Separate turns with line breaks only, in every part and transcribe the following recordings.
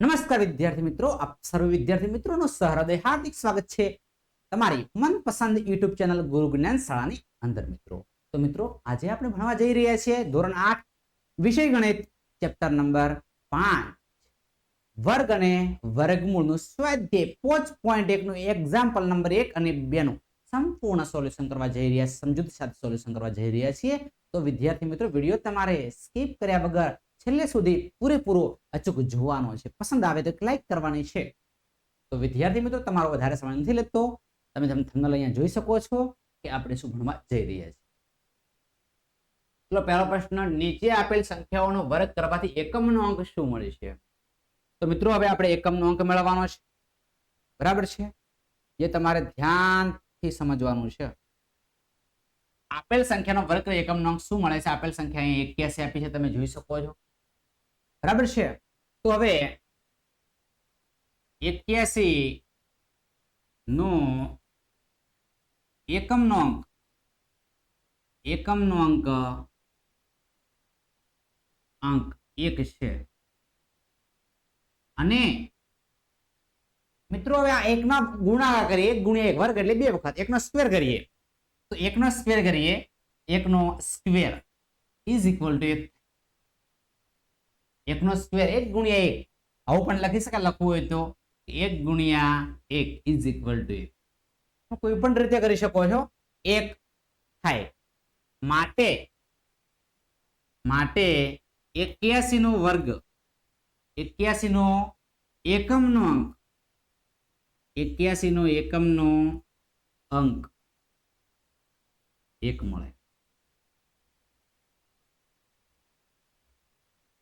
નમસ્કાર વિદ્યાર્થી મિત્રો, આપ સર્વ વિદ્યાર્થી મિત્રોનું સહૃદય હાર્દિક સ્વાગત છે તમારી મનપસંદ યુટ્યુબ ચેનલ ગુરુ જ્ઞાન શાળાની અંદર મિત્રો. તો મિત્રો, આજે આપણે ભણવા જઈ રહ્યા છીએ ધોરણ આઠ, વિષય ગણિત, ચેપ્ટર નંબર પાંચ. વર્ગ અને વર્ગમૂળનું સ્વાધ્યાય પોચ પોઈન્ટ એકનું એક્ઝામ્પલ નંબર એક અને બેનું સંપૂર્ણ સોલ્યુશન કરવા જઈ રહ્યા સમજૂતી સાથે સોલ્યુશન કરવા જઈ રહ્યા છીએ. તો વિદ્યાર્થી મિત્રો, વીડિયો તમારે સ્કીપ કર્યા વગર છેલ્લે સુધી પૂરેપૂરો અચૂક જોવાનો છે. પસંદ આવે તો લાઈક કરવાની છે. તો વિદ્યાર્થી મિત્રો, તમારો વધારે સમય નથી લેતો તમે તમે થંબનેલ અહીંયા જોઈ શકો છો કે આપણે શું ભણવા જઈ રહ્યા છીએ. ચલો, પહેલો પ્રશ્ન, નીચે આપેલ સંખ્યાઓનો વર્ગ કરવાથી એકમનો અંક શું મળે છે? તો મિત્રો, હવે આપણે એકમનો અંક મેળવવાનો છે. બરાબર છે? જે તમારે ધ્યાનથી સમજવાનું છે. આપેલ સંખ્યાનો વર્ગ એકમનો અંક શું મળે છે? આપેલ સંખ્યા અહીં એક્યાસી આપી છે, તમે જોઈ શકો છો. બરાબર છે? તો હવે એક્યાસી નો એકમનો અંક એકમનો અંક અંક એક છે. અને મિત્રો હવે આ એકના ગુણાકાર કરીએ, એક ગુણ્યા એક વર્ગ એટલે બે વખત, એકનો સ્ક્વેર કરીએ. તો એકનો સ્ક્વેર કરીએ, એકનો સ્ક્વેર ઇઝ ઇક્વલ ટુ એક એકનો સ્ક્વેર એક ગુણ્યા એક. આવું પણ લખી શકાય, લખવું હોય તો એક ગુણ્યા એક ઇઝ ઇક્વલ ટુ એક. કોઈ પણ રીતે કરી શકો છો. એક થાય. માટે માટે એક્યાસી નો વર્ગ એક્યાસી નો એકમનો અંક એક્યાસી નો એકમનો અંક. એક મળે.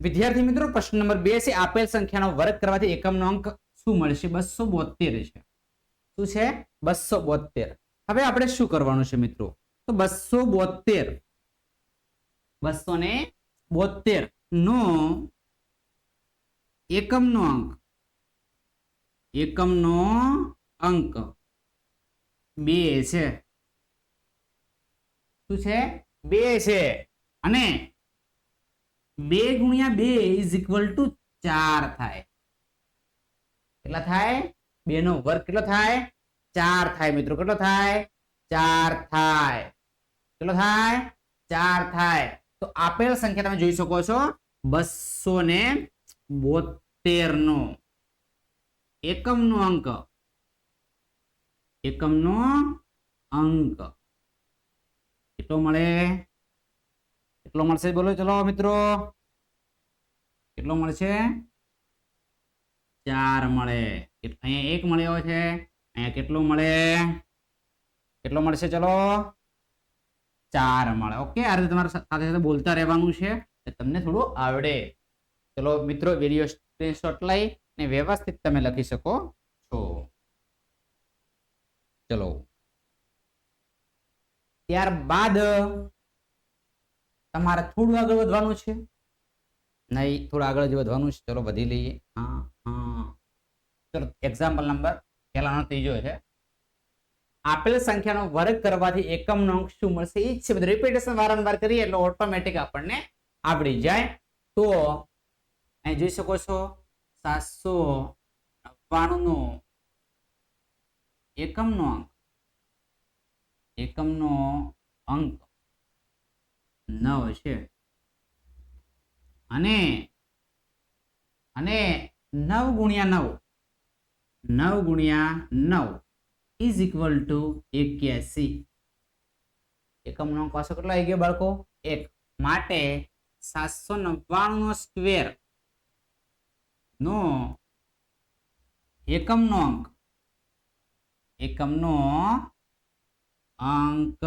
વિદ્યાર્થી મિત્રો, પ્રશ્ન નંબર બે છે, આપેલ સંખ્યાનો વર્ગ કરવાથી એકમનો અંક શું મળશે? બસો બોતેર છે. શું છે? બસો બોતેર. હવે આપણે શું કરવાનું છે મિત્રો? તો બસો બોતેર, બસો ને બોતેર નો એકમનો અંક એકમનો અંક બે છે. શું છે? બે છે. અને બે ગુણ્યા બે ઇઝ ઇક્વલ ટુ ચાર થાય. કેટલા થાય? બે નો વર્ગ કેટલો થાય? ચાર થાય મિત્રો, કેટલો થાય? ચાર થાય. કેટલો થાય? ચાર થાય. તો આપેલ સંખ્યા તમે જોઈ શકો છો બસો ને બોતેર નો એકમનો અંક. એકમનો અંક. કેટલો મળે? કેટલો મળશે? બોલો, ચલો, મિત્રો. કેટલો મળશે? ચાર મળે. અહીંયા એક મળ્યો છે. અહીંયા કેટલું મળે? કેટલો મળશે? ચલો. ચાર મળે. ઓકે, આ રીતે તમારે સાથે સાથે બોલતા રહેવાનું છે. તમને થોડું આવડે. ચલો, મિત્રો વીડિયો સ્ક્રીનશોટ લઈ ને વ્યવસ્થિત તમે લખી શકો છો. ચલો. ત્યારબાદ તમારે થોડું આગળ વધવાનું છે? નહીં, થોડું આગળ જ વધવાનું છે. ચલો, વધી લઈએ. હા હા. ચલો એક્ઝામ્પલ નંબર પહેલાનો ત્રીજો છે. આપેલ સંખ્યાનો વર્ગ કરવાથી એકમનો અંક શું મળશે? એ જ છે રિપીટેશન વારંવાર કરીએ એટલે ઓટોમેટિક આપણને આવડી જાય. તો અહીં જોઈ શકો છો, સાતસો નવ્વાણું નો એકમનો અંક. એકમનો અંક નવ છે. અને અને નવ ગુણ્યા નવ નવ ગુણ્યા નવ ઇઝ ઇક્વલ ટુ એક્યાસી. એકમનો પાછો કેટલો આવી ગયો બાળકો? એક. માટે સાતસો નવ્વાણું નો સ્ક્વેર નો એકમનો અંક એકમનો અંક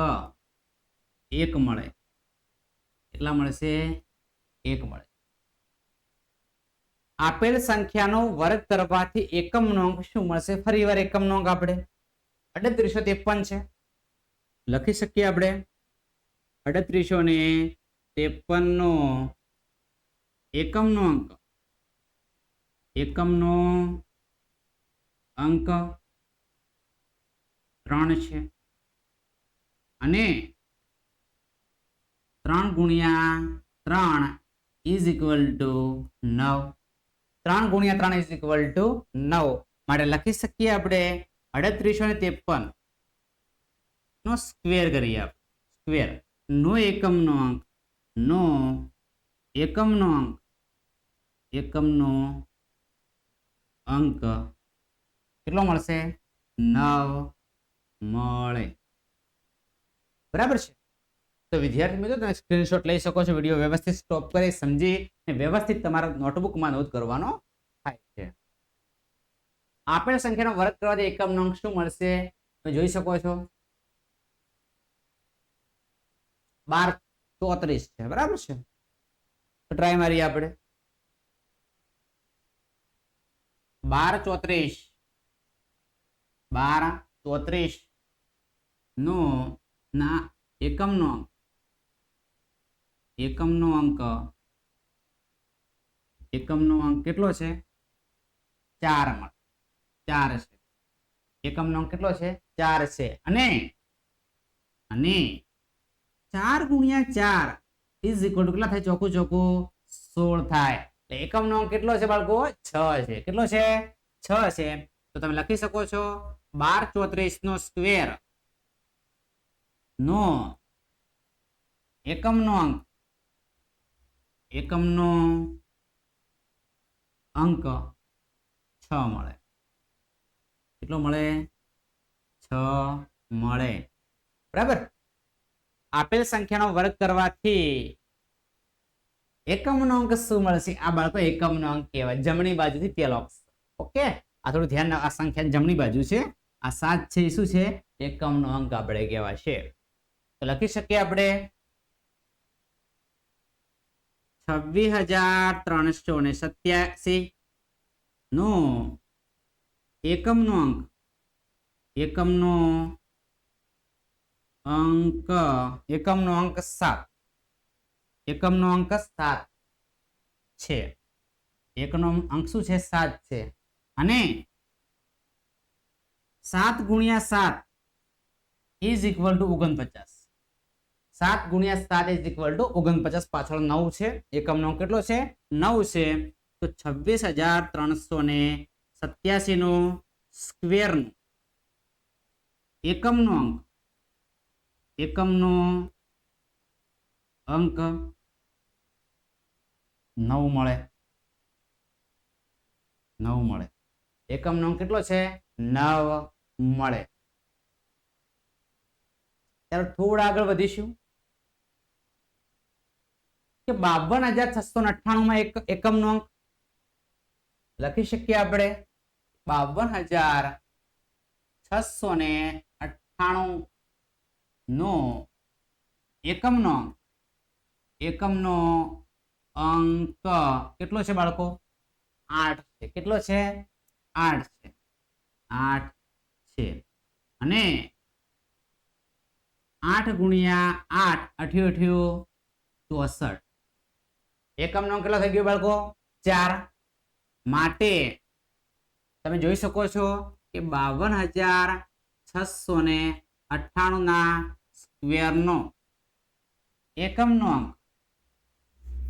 એક મળે. કેટલા મળશે? એક મળે. આપેલ સંખ્યાનો વર્ગ કરવાથી એકમનો અંક શું મળશે? ફરી વાર એકમનો અંક આપણે. અડત્રીસો ત્રેપન છે. લખી શકીએ આપણે. અડત્રીસો ને ત્રેપન નો એકમનો અંક એકમનો અંક ત્રણ છે. અને ત્રણ ગુણ્યા ત્રણ ઇઝ ઇક્વલ ટુ નવ. ત્રણ ગુણ્યા ત્રણ ઇઝ ઇક્વલ ટુ નવ. માટે લખી શકીએ આપણે અડત્રીસો ને ત્રેપન. નો સ્ક્વેર કરીએ આપણે. સ્ક્વેર નો એકમનો અંક. નો એકમનો અંક. એકમનો અંક. કેટલો મળશે? નવ. મળે. બરાબર છે? તો વિદ્યાર્થી મિત્રો, તમે સ્ક્રીનશોટ લઈ શકો છો વીડિયો વ્યવસ્થિત સ્ટોપ કરી સમજી વ્યવસ્થિત તમારા નોટબુકમાં નોંધ કરવાનો થાય છે. આપેલ સંખ્યાનો વર્ગ કરવાથી એકમનો અંક શું મળશે? તમે જોઈ શકો છો. બાર ચોત્રીસ છે, બરાબર છે? તો ટ્રાય મારીએ આપણે. બાર ચોત્રીસ. બાર ચોત્રીસ નો ના એકમનો અંક. એકમનો અંક એકમનો અંક કેટલો છે? ચાર ચાર છે. એકમનો અંક કેટલો છે? ચાર છે. અને અને ચાર ગુણ્યા ચાર ઇઝ ઇક્વલ કેટલા થાય? ચોખ્ખું ચોખ્ખું સોળ થાય. એટલે એકમનો અંક કેટલો છે બાળકો? છ છે. કેટલો છે? છ છે. તો તમે લખી શકો છો બાર ચોત્રીસ નો સ્ક્વેર નો એકમનો અંક એકમનો અંક છ મળે. કેટલો મળે? છ મળે. બરાબર? આપેલ સંખ્યાનો વર્ગ કરવાથી એકમનો અંક શું મળશે? આ બાળકો એકમનો અંક કહેવાય. જમણી બાજુથી પેલો ઓકે? આ થોડું ધ્યાન આ સંખ્યા જમણી બાજુ છે. આ સાત છે શું છે? એકમનો અંક આપણે કહેવાય છે તો લખી શકીએ આપણે? છવ્વીસ હજાર ત્રણસો ને સત્યાસી. નો, એકમનો અંક. એકમનો અંક એકમનો અંક સાત. એકમનો અંક સાત છે. એકનો અંક શું છે? સાત છે. અને સાત ગુણ્યા સાત ઇઝ ઇક્વલ ટુ ઓગણપચાસ. સાત ગુણ્યા સાત ઇઝ ઇક્વલ ટુ ઓગણપચાસ પાછળ નવ છે. એકમનો અંક કેટલો છે? નવ છે. તો છવ્વીસ હજાર ત્રણસો ને સત્યાસી નો સ્ક્વેર નો એકમનો અંક એકમનો અંક નવ મળે. નવ મળે. એકમનો અંક કેટલો છે? નવ મળે. ત્યારે થોડા આગળ વધીશું. કે બાવન હજાર છસો અઠ્ઠાણું માં એક એકમનો અંક. લખી શકીએ આપણે? બાવન હજાર છસો ને અઠ્ઠાણું નો એકમનો અંક. એકમનો અંક કેટલો છે બાળકો? આઠ છે. કેટલો છે? આઠ છે. આઠ છે. અને આઠ ગુણ્યા આઠ અઠ્યો અઠ્યો ચોસઠ. એકમનો કેટલો થઈ ગયો બાળકો? ચાર. માટે તમે જોઈ શકો છો કે બાવન હજાર છસો ને અઠ્ઠાણું ના સ્ક્વેરનો એકમનો અંક.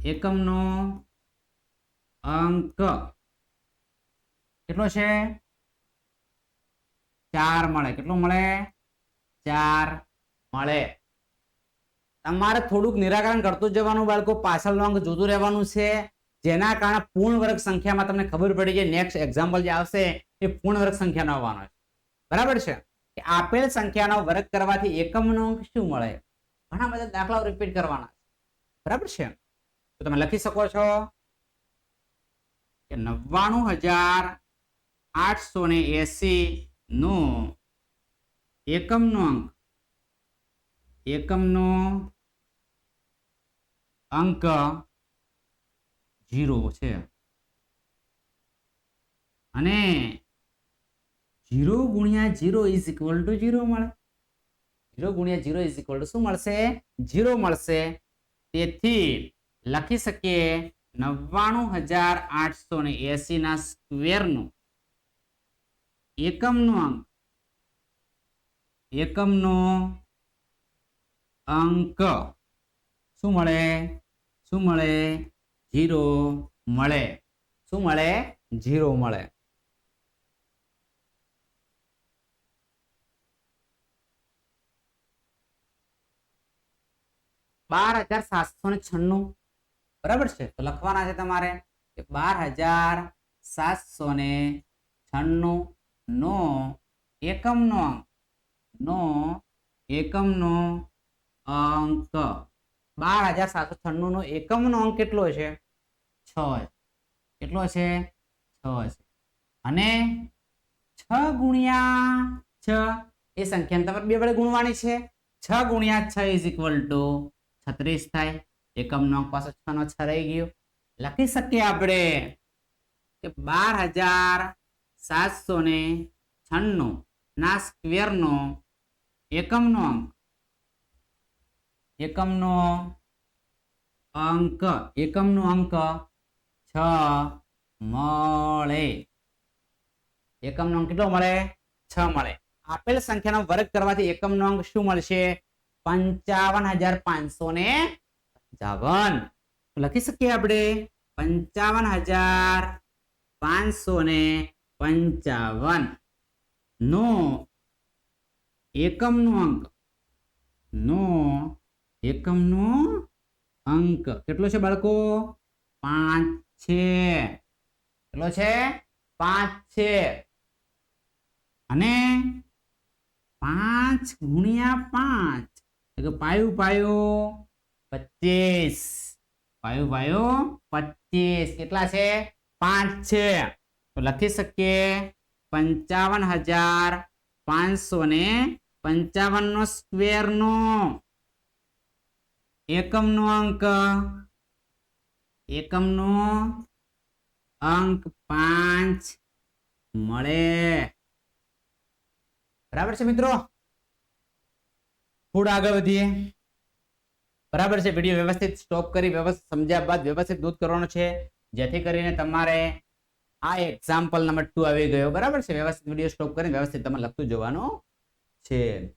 એકમનો અંક કેટલો છે? ચાર મળે. કેટલો મળે? ચાર મળે. તમારે થોડુંક નિરાકરણ કરતું જવાનું બાળકો પાછળનો અંક જોતું રહેવાનું છે. જેના કારણે પૂર્ણ વર્ગ સંખ્યામાં તમને ખબર પડી કે નેક્સ્ટ એક્ઝામ્પલ જે આવશે એ પૂર્ણ વર્ગ સંખ્યાનો આવવાનો છે. બરાબર છે? કે આપેલ સંખ્યાનો વર્ગ કરવાથી એકમનો અંક શું મળે? ઘણા બધા દાખલાઓ રિપીટ કરવાના છે. બરાબર છે? તો તમે લખી શકો છો કે નવ્વાણું હજાર આઠસો ને એસી નો એકમનો અંક, એકમનો અંક જીરો છે. અને જીરો ગુણ્યા zero is equal to zero મળે. જીરો ગુણ્યા જીરો ઇઝ ઇક્વલ ટુ શું મળશે? જીરો મળશે. તેથી લખી શકીએ નવ્વાણું હજાર આઠસો ને એસી ના સ્ક્વેરનો એકમનો અંક. એકમનો અંક શું મળે? શું મળે? જીરો મળે. શું મળે? જીરો મળે. બાર હજાર સાતસો ને છન્નું. બરાબર છે? તો લખવાના છે તમારે કે બાર હજાર સાતસો ને છન્નું. નો એકમનો અંક. નો એકમનો અંક. બાર હજાર સાતસો છન્નું નો એકમનો અંક કેટલો છે? છ કેટલો છે? છ છે. અને છ ગુણ્યા છ એ સંખ્યાને તમારે બે વડે ગુણવાની છે. છ ગુણ્યા છ ઇઝ ઇક્વલ ટુ છત્રીસ થાય. એકમનો અંક પાછો છ નો છ રહી ગયો. લખી શકીએ આપણે કે બાર હજાર સાતસો ને છન્નું ના સ્ક્વેર નો એકમનો અંક એકમનો અંક એકમનો અંક છ મળે. એકમનો અંક કેટલો મળે? છ મળે. આપેલ સંખ્યાનો વર્ગ કરવાથી એકમનો અંક શું મળશે? પંચાવન હજાર પાંચસો ને પંચાવન. લખી શકીએ આપણે? પંચાવન હજાર પાંચસો ને પંચાવન. નો એકમનો અંક, નો એકમનો અંક. કેટલો છે બાળકો? પાંચ છે. કેટલો છે? પાંચ છે. અને પાંચ ગુણ્યા પાંચ, એટલે પાયું પાયો પચીસ પાયું પાયો પચીસ કેટલા છે? પાંચ છે. તો લખી શકીએ પંચાવન હજાર પાંચસો ને પંચાવન નો સ્ક્વેર નો. એકમનો અંક એકમનો અંક પાંચ મળે. બરાબર છે મિત્રો? થોડા આગળ વધીએ. બરાબર છે, વીડિયો વ્યવસ્થિત સ્ટોપ કરી વ્યવસ્થિત સમજ્યા બાદ વ્યવસ્થિત દૂધ કરવાનો છે. જેથી કરીને તમારે આ એક્ઝામ્પલ નંબર ટુ આવી ગયો. બરાબર છે, વ્યવસ્થિત વીડિયો સ્ટોપ કરીને વ્યવસ્થિત તમારે લખતું જવાનું છે.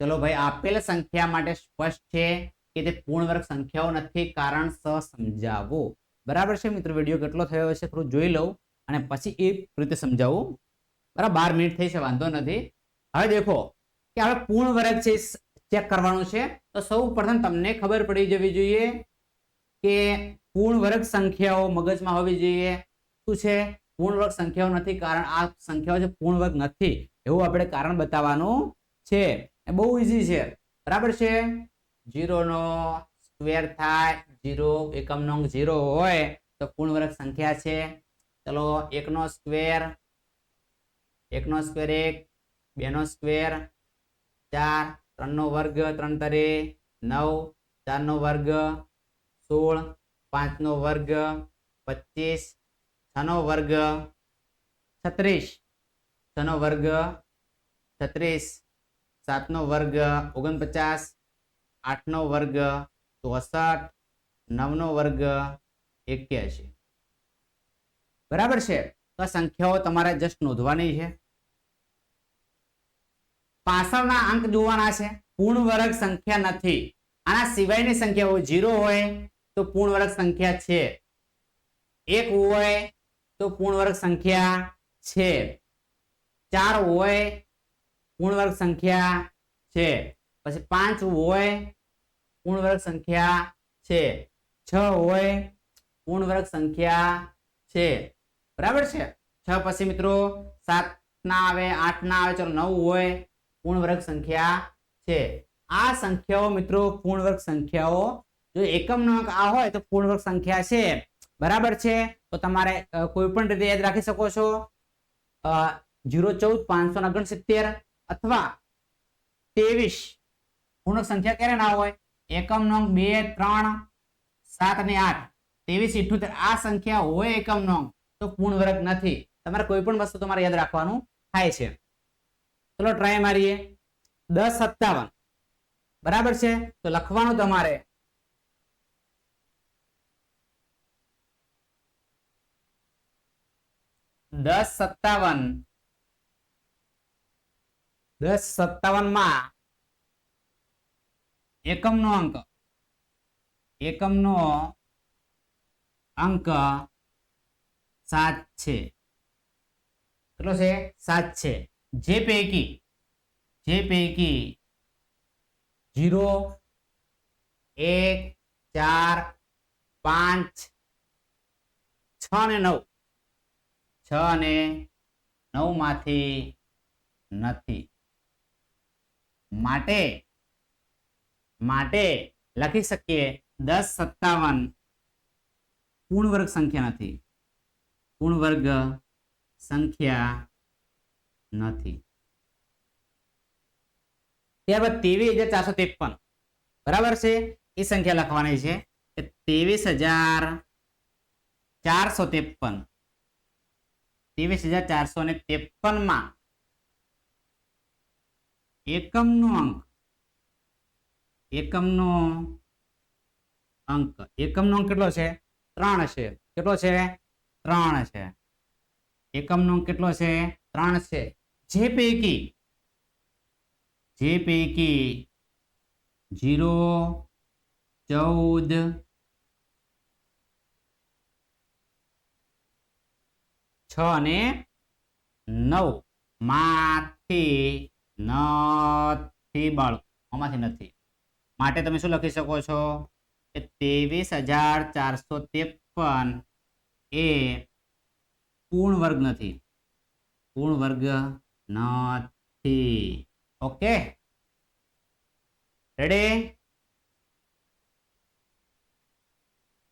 ચલો ભાઈ, આપેલ સંખ્યા માટે સ્પષ્ટ છે કે તે પૂર્ણ વર્ગ સંખ્યાઓ નથી, કારણ સ સમજાવો બરાબર છે મિત્રો? વીડિયો કેટલો થયો છે થોડું જોઈ લઉં અને પછી એ રીતે સમજાવું. બરાબર, બાર મિનિટ થઈ છે, વાંધો નથી. હવે દેખો કે હવે પૂર્ણ વર્ગ છે ચેક કરવાનું છે. તો સૌ પ્રથમ તમને ખબર પડી જવી જોઈએ કે પૂર્ણ વર્ગ સંખ્યાઓ મગજમાં હોવી જોઈએ. શું છે? પૂર્ણ વર્ગ સંખ્યાઓ નથી, કારણ આ સંખ્યાઓ છે પૂર્ણ વર્ગ નથી. એવું આપણે કારણ બતાવવાનું છે. એ બહુ ઈઝી છે. બરાબર છે? જીરોનો સ્ક્વેર થાય જીરો એકમનો અંક જીરો હોય, તો પૂર્ણ વર્ગ સંખ્યા છે. ચલો, એકનો સ્ક્વેર એકનો સ્ક્વેર એક, બેનો સ્ક્વેર ચાર, ત્રણનો વર્ગ, ત્રણ તરે નવ, ચારનો વર્ગ, સોળ, પાંચનો વર્ગ, પચીસ, છનો વર્ગ, છત્રીસ, છનો વર્ગ, છત્રીસ. સાતનો વર્ગ ઓગણપચાસ, આઠનો વર્ગ ચોસઠ, નવનો વર્ગ એક્યાસી બરાબર છે? તો આ સંખ્યાઓ તમારે જસ્ટ નોંધવાની છે. પાછળના અંક જોવાના છે. પૂર્ણ વર્ગ સંખ્યા નથી. આના સિવાયની સંખ્યાઓ જીરો હોય તો પૂર્ણ વર્ગ સંખ્યા છે. એક હોય તો પૂર્ણ વર્ગ સંખ્યા છે. ચાર હોય પૂર્ણ વર્ગ સંખ્યા છે. પછી પાંચ હોય પૂર્ણ વર્ગ સંખ્યા છે. છ હોય પૂર્ણ વર્ગ સંખ્યા છે. બરાબર છે? છ પછી મિત્રો સાત ના આવે, આઠ ના આવે, ચલો નવ હોય પૂર્ણ વર્ગ સંખ્યા છે. આ સંખ્યાઓ મિત્રો પૂર્ણ વર્ગ સંખ્યાઓ, જો એકમનો અંક આ હોય તો પૂર્ણ વર્ગ સંખ્યા છે. બરાબર છે? તો તમારે કોઈ પણ રીતે યાદ રાખી શકો છો. જીરો ચૌદ, પાંચસો ઓગણસિત્તેર અથવા ત્રેવીસ. પૂર્ણ સંખ્યા ક્યારે ના હોય? એકમ નો અંક બે, ત્રણ, સાત અને આઠ. ત્રેવીસ ઇઠ્યોતેર. આ સંખ્યા હોય એકમ નો અંક તો પૂર્ણ વર્ગ નથી. તમારે કોઈ પણ વસ્તુ તમારે યાદ રાખવાનું થાય છે. ચલો ટ્રાય મારીએ. દસ સત્તાવન. બરાબર છે? તો લખવાનું તમારે. દસ સત્તાવન. સત્તાવનમાં એકમનો અંક. એકમનો અંક સાત છે. કેટલો છે? સાત છે. જે પૈકી જે પૈકી જીરો, એક, ચાર, પાંચ, છ ને નવ. છ ને નવમાંથી નથી. માટે માટે લખી શકીએ દસ સત્તાવન. પૂર્ણ વર્ગ સંખ્યા નથી. પૂર્ણ વર્ગ સંખ્યા નથી. ત્યારબાદ ત્રેવીસ હજાર ચારસો ત્રેપન. બરાબર છે? એ સંખ્યા લખવાની છે કે ત્રેવીસ હજાર ચારસો ત્રેપન. ત્રેવીસ હજાર ચારસો ને ત્રેપનમાં એકમનો અંક એકમનો અંક એકમનો અંક કેટલો છે ત્રણ છે કેટલો છે ત્રણ છે એકમનો અંક કેટલો છે ત્રણ છે જે પૈકી જે પૈકી જીરો ચૌદ છ અને નવમાંથી નથી બાળકો. આમાંથી નથી. માટે તમે શું લખી શકો છો? કે ત્રેવીસ હજાર ચારસો ત્રેપન એ પૂર્ણ વર્ગ નથી. પૂર્ણ વર્ગ નથી. ઓકે? રેડી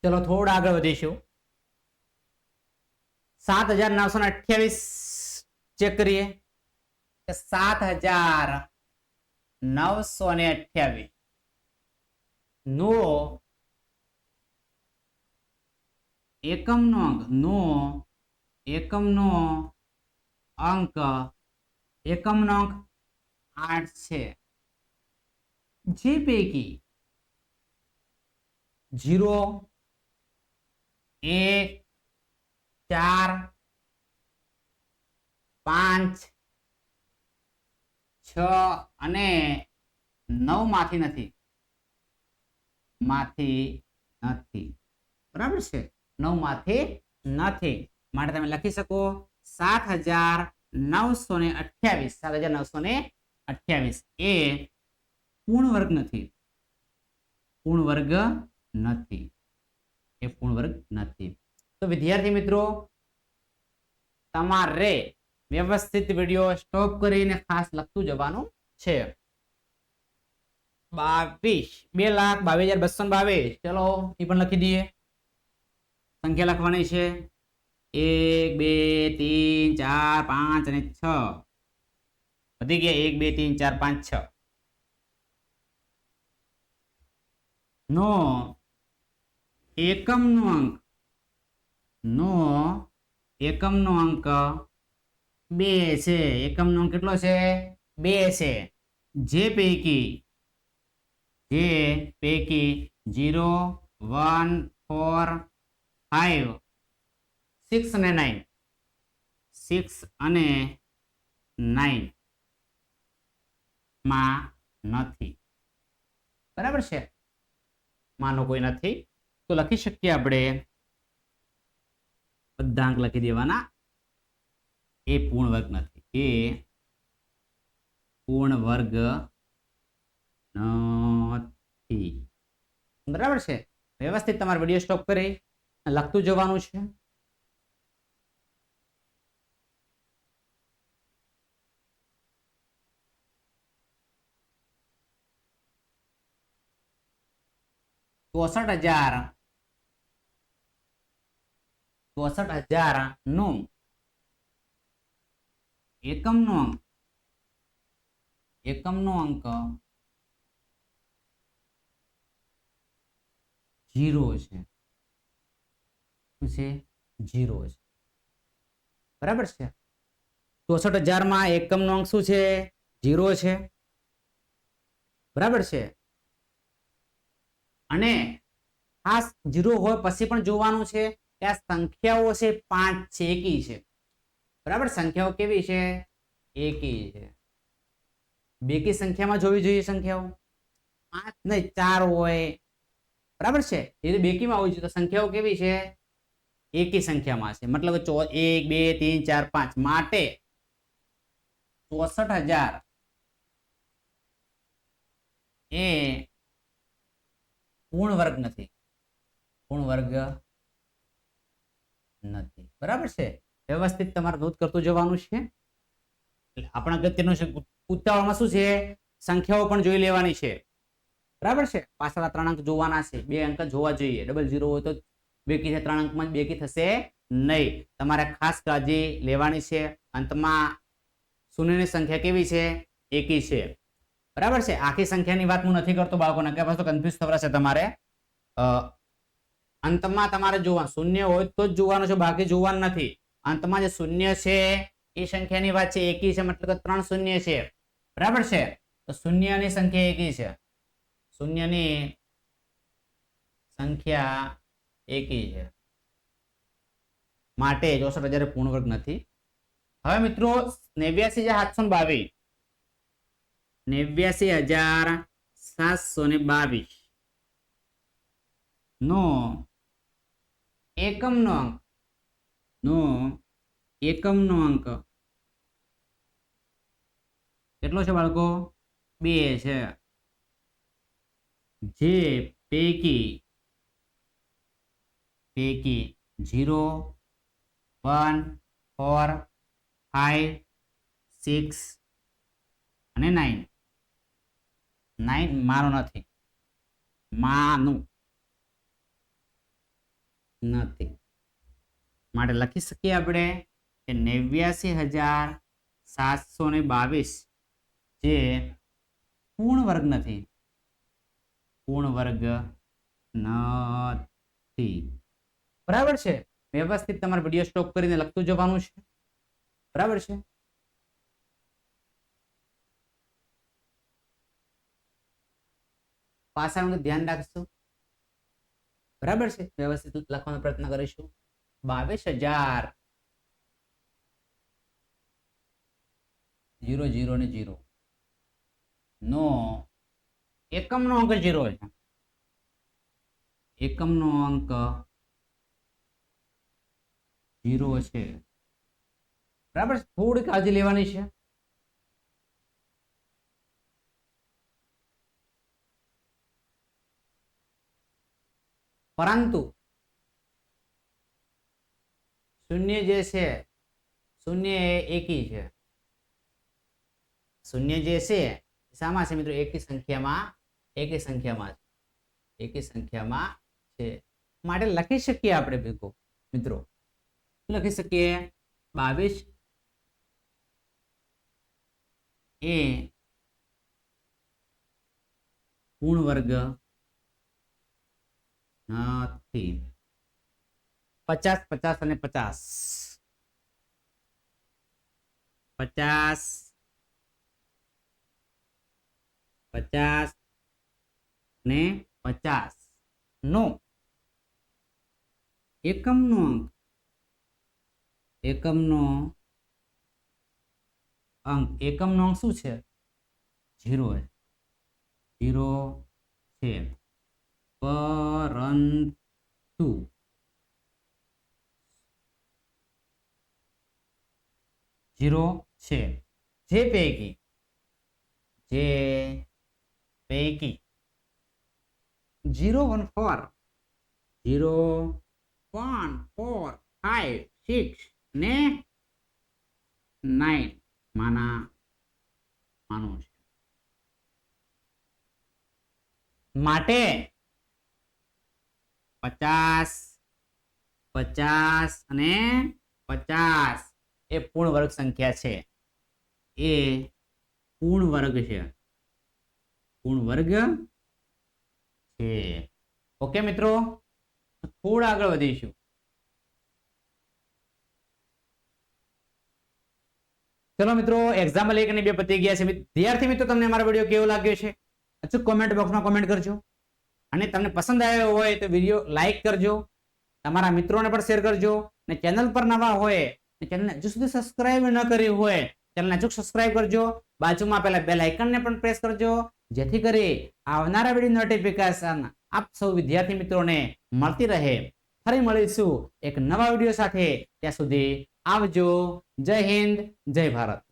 ચલો થોડા આગળ વધીશું. સાત હજાર નવસો ને અઠ્યાવીસ ચેક કરીએ. સાત હજાર નવસો ને અઠ્યાવીસ. નો. એકમનો અંક. નો. એકમનો અંક. એકમનો અંક આઠ છે. જે પૈકી જીરો, એક, ચાર, પાંચ છ અને નવમાંથી નથી. માંથી નથી. બરાબર છે? નવમાંથી નથી. માટે તમે લખી શકો સાત હજાર નવસો ને અઠ્યાવીસ. સાત હજાર નવસો ને અઠ્યાવીસ. એ પૂર્ણ વર્ગ નથી. પૂર્ણ વર્ગ નથી. એ પૂર્ણ વર્ગ નથી. તો વિદ્યાર્થી મિત્રો, તમારે વ્યવસ્થિત વીડિયો સ્ટોપ કરીને ખાસ લખતું જવાનું છે. બાવીસ, બે લાખ બાવીસ હજાર બસો બાવીસ. ચલો, એ પણ લખી દઈએ. સંખ્યા લખવાની છે. એક, બે, ત્રણ, ચાર, પાંચ અને છ. વધી ગયા એક, બે, ત્રણ, ચાર, પાંચ, છ. નો, એકમનો અંક. નો, એકમનો અંક બે છે. એકમનો અંક કેટલો છે? બે છે. જે પૈકી જે પૈકી zero one four five six અને નાઇન સિક્સ અને નાઇનમાં નથી. બરાબર છે? માનો કોઈ નથી. તો લખી શકીએ આપણે. બધા અંક લખી દેવાના. એ પૂર્ણ વર્ગ નથી. એ પૂર્ણ વર્ગ નથી. બરાબર છે? વ્યવસ્થિત તમારે વીડિયો સ્ટોપ કરી લખતું જવાનું છે. ચોસઠ હજાર. ચોસઠ હજારનું એકમનો અંક. એકમનો અંક જીરો છે. શું છે? જીરો છે. બરાબર છે? ચોસઠ હજારમાં એકમનો અંક શું છે? જીરો છે. બરાબર છે? અને આ જીરો હોય પછી પણ જોવાનું છે કે આ સંખ્યાઓ છે પાંચ છે. એકી છે. બરાબર? સંખ્યાઓ કેવી છે? એકી છે. બેકી સંખ્યામાં જોવી જોઈએ સંખ્યાઓ? પાંચ ને ચાર હોય. બરાબર છે? એ બેકીમાં હોવી જોઈએ. તો સંખ્યાઓ કેવી છે? એકી સંખ્યામાં છે. મતલબ કે ચો- એક, બે, ત્રણ, ચાર, પાંચ. માટે ચોસઠ હજાર એ પૂર્ણ વર્ગ નથી. પૂર્ણ વર્ગ નથી. બરાબર છે? વ્યવસ્થિત તમારે નોંધ કરતું જવાનું છે. એટલે આપણા અગત્યનું છે ઉતાવળમાં શું છે? સંખ્યાઓ પણ જોઈ લેવાની છે. બરાબર છે? પાછળ ત્રણ અંક જોવાના છે. બે અંક જોવા જોઈએ. ડબલ ઝીરો હોય તો બેકી છે ત્રણ અંકમાં બે કી થશે નહીં. તમારે ખાસ કાળજી લેવાની છે. અંતમાં શૂન્યની સંખ્યા કેવી છે? એકી છે. બરાબર છે? આખી સંખ્યાની વાત હું નથી કરતો બાળકોને, કે પાછું કન્ફ્યુઝ થવાશે તમારે. અંતમાં તમારે જોવા શૂન્ય હોય તો જ જોવાનું છે, બાકી જોવાનું નથી. અંતમાં જે શૂન્ય છે, એ સંખ્યાની વાત છે, એકી છે, મતલબ કે ત્રણ શૂન્ય છે. બરાબર છે? તો શૂન્યની સંખ્યા એકી છે. શૂન્યની સંખ્યા એકી છે. માટે ચોસઠ હજાર પૂર્ણ વર્ગ નથી. હવે મિત્રો, નેવ્યાસી હજાર સાતસો બાવીસ. નેવ્યાસી હજાર સાતસો ને બાવીસ. નો એકમનો અંક નો એકમનો અંક. કેટલો છે બાળકો? બે છે. જે પૈકી પૈકી zero one four five six અને નાઇન નાઇન મારો નથી. માનું. નથી. માટે લખી શકીએ આપણે કે નેવ્યાસી હજાર સાતસો ને બાવીસ જે પૂર્ણ વર્ગ નથી. પૂર્ણ વર્ગ નથી. બરાબર છે? વ્યવસ્થિત તમારે વીડિયો સ્ટોપ કરીને લખતું જવાનું છે. બરાબર છે? પાસાનું ધ્યાન રાખશું. બરાબર છે? વ્યવસ્થિત લખવાનો પ્રયત્ન કરીશું. બાવીસ હજાર. જીરો જીરો ને જીરો નો, એકમનો અંક જીરો છે. એકમનો અંક જીરો છે. બરાબર? થોડી કાળજી લેવાની છે. પરંતુ શૂન્ય જે છે, શૂન્ય એ એકી છે. શૂન્ય જે છે શામાં છે મિત્રો? એકી સંખ્યામાં એકી સંખ્યામાં છે. એકી સંખ્યામાં છે. માટે લખી શકીએ આપણે ભેગો, મિત્રો? લખી શકીએ બાવીસ એ પૂર્ણ વર્ગ નથી પચાસ પચાસ અને પચાસ. પચાસ પચાસ ને પચાસ. નો. એકમનો અંક. એકમનો અંક. એકમનો અંક શું છે? ઝીરો ઝીરો છે. પરંતુ ઝીરો છે. જે પૈકી જે પૈકી zero one four zero one four, five, six ને નાઇન માના, માનું છે. માટે પચાસ પચાસ અને પચાસ. એ પૂર્ણ વર્ગ સંખ્યા છે. એ પૂર્ણ વર્ગ છે. પૂર્ણ વર્ગ છે. ઓકે મિત્રો, થોડા આગળ વધીશું. ચલો મિત્રો એક્ઝામ્પલ એક અને બે પતી ગયા છે. વિદ્યાર્થી મિત્રો, તમને મારો વીડિયો કેવો લાગ્યો છે? અચૂક કોમેન્ટ બોક્સમાં કોમેન્ટ કરજો. અને તમને પસંદ આવ્યો હોય તો વીડિયો લાઇક કરજો. તમારા મિત્રોને પણ શેર કરજો. અને ચેનલ પર નવા હોય ચેનલને હજુ સુધી સબસ્ક્રાઇબ ન કરી હોય ચેનલને અચૂક સબસ્ક્રાઇબ કરજો. બાજુમાં પેલા બેલ આઇકનને પણ પ્રેસ કરજો. જેથી કરી આવનારા વીડિયો નોટિફિકેશન આપ સૌ વિદ્યાર્થી મિત્રોને મળતી રહે. ફરી મળીશું એક નવા વીડિયો સાથે. ત્યાં સુધી આવજો. જય હિન્દ, જય ભારત.